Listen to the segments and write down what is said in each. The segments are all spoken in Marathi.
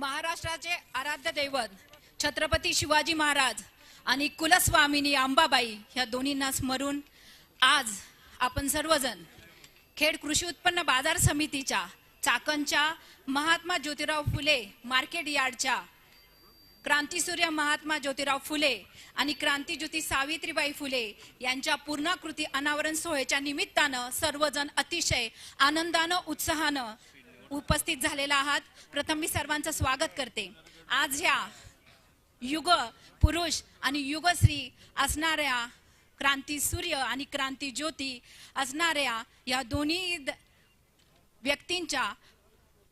महाराष्ट्राचे आराध्य दैवत छत्रपती शिवाजी महाराज आणि कुलस्वामिनी अंबाबाई ह्या दोन्हींना स्मरून आज आपण सर्वजण खेड कृषी उत्पन्न बाजार समितीच्या चाकणच्या महात्मा ज्योतिराव फुले मार्केट यार्डच्या क्रांतीसूर्य महात्मा ज्योतिराव फुले आणि क्रांतीज्योती सावित्रीबाई फुले यांच्या पूर्णाकृती अनावरण सोहळ्याच्या निमित्तानं सर्वजण अतिशय आनंदानं उत्साहानं उपस्थित झालेला आहात. प्रथम मी सर्वांचं स्वागत करते. आज ह्या युग पुरुष आणि युगश्री असणाऱ्या क्रांती सूर्य आणि क्रांती ज्योती असणाऱ्या या दोन्ही द- व्यक्तींच्या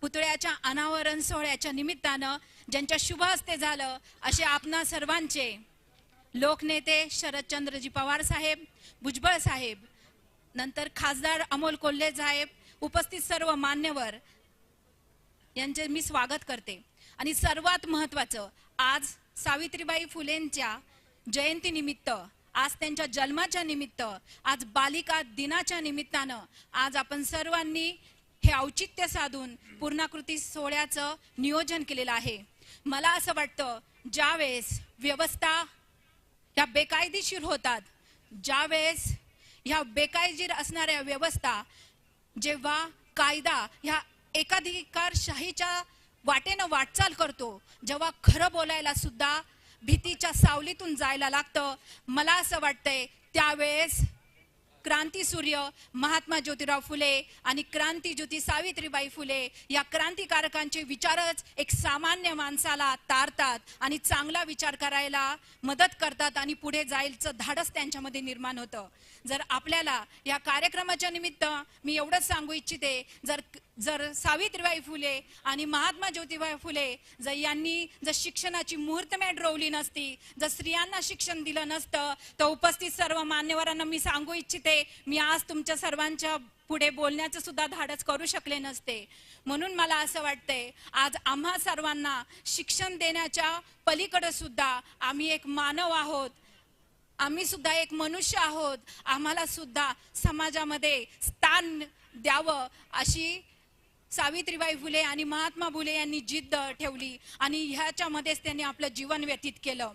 पुतळ्याच्या अनावरण सोहळ्याच्या निमित्तानं ज्यांच्या शुभ हस्ते झालं असे आपणा सर्वांचे लोकनेते शरदचंद्रजी पवार साहेब भुजबळ साहेब नंतर खासदार अमोल कोल्हे साहेब उपस्थित सर्व मान्यवर यांचे मी स्वागत करते. आणि सर्वात महत्वाचं आज सावित्रीबाई फुलेंच्या जयंतीनिमित्त आज त्यांच्या जन्माच्या निमित्त आज बालिका दिनाच्या निमित्तानं आज आपण सर्वांनी हे औचित्य साधून पूर्णाकृती सोहळ्याचं नियोजन केलेलं आहे. मला असं वाटतं ज्यावेळेस व्यवस्था ह्या बेकायदेशीर होतात ज्यावेळेस ह्या बेकायदेशीर असणाऱ्या व्यवस्था जेव्हा कायदा ह्या एकाधिकारशाहीच्या वाटेनं वाटचाल करतो जेव्हा खरं बोलायला सुद्धा भीतीच्या सावलीतून जायला लागतं. मला असं वाटतंय त्यावेळेस क्रांती सूर्य महात्मा ज्योतिराव फुले आणि क्रांती ज्योती सावित्रीबाई फुले या क्रांतिकारकांचे विचारच एक सामान्य माणसाला तारतात आणि चांगला विचार करायला मदत करतात आणि पुढे जायचं धाडस त्यांच्यामध्ये निर्माण होतं. जर आपल्याला या कार्यक्रमाच्या निमित्त मी एवढंच सांगू इच्छिते जर जर सावित्रीबाई फुले आणि महात्मा ज्योतिबाई फुले जर यांनी जर शिक्षणाची मुहूर्तमेढ रोवली नसती जर स्त्रियांना शिक्षण दिलं नसतं तर उपस्थित सर्व मान्यवरांना मी सांगू इच्छिते मी आज तुमच्या सर्वांच्या पुढे बोलण्याचं सुद्धा धाडस करू शकले नसते. म्हणून मला असं वाटतंय आज आम्हा सर्वांना शिक्षण देण्याच्या पलीकडे सुद्धा आम्ही एक मानव आहोत. आम्ही सुद्धा एक मनुष्य आहोत. आम्हाला सुद्धा समाजामध्ये स्थान द्यावं अशी सावित्रीबाई फुले आणि महात्मा फुले यांनी जिद्द ठेवली आणि ह्याच्यामध्येच त्यांनी आपलं जीवन व्यतीत केलं.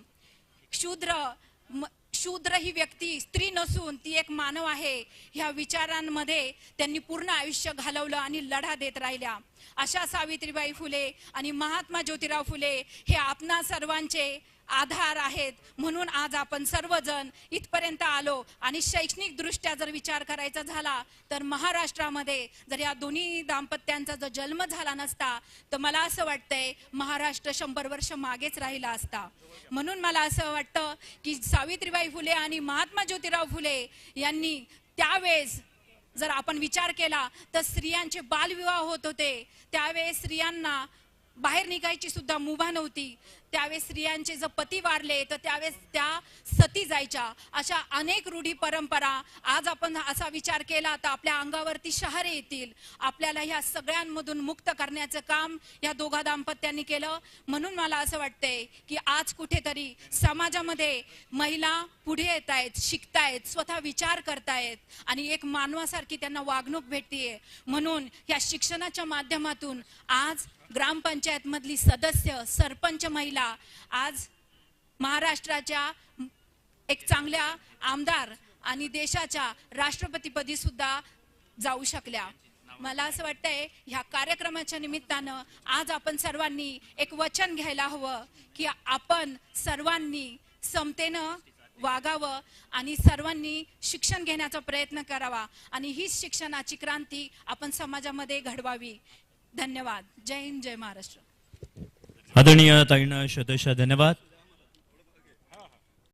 शूद्र म- शूद्र ही व्यक्ती स्त्री नसून ती एक मानव आहे. ह्या विचारांमध्ये त्यांनी पूर्ण आयुष्य घालवलं आणि लढा देत राहिल्या. अशा सावित्रीबाई फुले आणि महात्मा ज्योतिराव फुले हे आपणा सर्वांचे आधार आहेत. म्हणून आज आपण सर्वजण इथपर्यंत आलो आणि शैक्षणिक दृष्ट्या जर विचार करायचा झाला तर महाराष्ट्रामध्ये जर या दोन्ही दाम्पत्यांचा जर जन्म झाला नसता तर मला असं वाटतंय महाराष्ट्र शंभर वर्ष मागेच राहिला असता. म्हणून मला असं वाटतं की सावित्रीबाई फुले आणि महात्मा ज्योतिराव फुले यांनी त्यावेळेस जर आपण विचार केला तर स्त्रियांचे बालविवाह होत होते. त्यावेळेस स्त्रियांना बाहेर निघायची सुद्धा मुभा नव्हती. त्यावेळेस स्त्रियांचे जर पती वारले तर त्यावेळेस त्या सती जायच्या. अशा अनेक रूढी परंपरा आज आपण असा विचार केला तर आपल्या अंगावरती शहरे येतील. आपल्याला ह्या सगळ्यांमधून मुक्त करण्याचं काम या दोघा दाम्पत्यांनी केलं. म्हणून मला असं वाटतंय की आज कुठेतरी समाजामध्ये महिला पुढे येत आहेत शिकतायत स्वतः विचार करतायत आणि एक मानवासारखी त्यांना वागणूक भेटतीये. म्हणून या शिक्षणाच्या माध्यमातून आज ग्रामपंचायतमधली सदस्य सरपंच महिला आज महाराष्ट्राच्या एक चांगल्या आमदार आणि देशाच्या राष्ट्रपतीपदी सुद्धा जाऊ शकल्या. मला असं वाटतंय ह्या कार्यक्रमाच्या निमित्तानं आज आपण सर्वांनी एक वचन घ्यायला हवं की आपण सर्वांनी समतेनं वागावं आणि सर्वांनी शिक्षण घेण्याचा प्रयत्न करावा आणि हीच शिक्षणाची क्रांती आपण समाजामध्ये घडवावी. धन्यवाद. जय हिंद जय महाराष्ट्र. आदरणीय ताईंना शतशः धन्यवाद.